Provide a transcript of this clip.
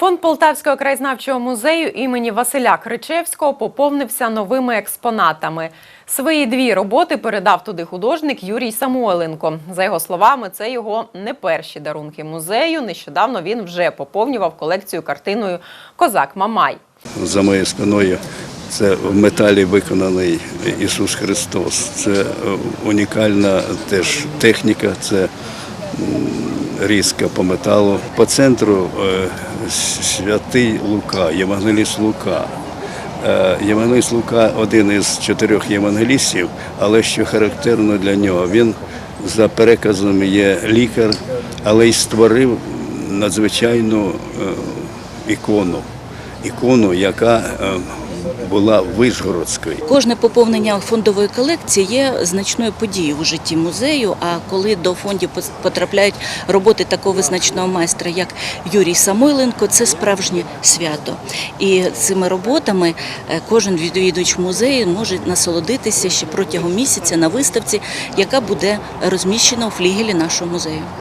Фонд Полтавського краєзнавчого музею імені Василя Кричевського поповнився новими експонатами. Свої дві роботи передав туди художник Юрій Самойленко. За його словами, це його не перші дарунки музею. Нещодавно він вже поповнював колекцію картиною Козак Мамай. За моєю спиною це в металі виконаний Ісус Христос. Це е, унікальна теж техніка, це різка по металу. По центру е, святий Лука, Євангеліст Лука. Е, Євангеліст Лука один із чотирьох євангелістів, але що характерно для нього, він за переказом є лікар, але й створив надзвичайну е, ікону. Ікону, яка була Вишгородською. Кожне поповнення фондової колекції є значною подією у житті музею. А коли до фондів потрапляють роботи такого визначного майстра, як Юрій Самойленко, це справжнє свято. І цими роботами е, кожен відвідувач музею може насолодитися ще протягом місяця на виставці, яка буде розміщена у флігелі нашого музею.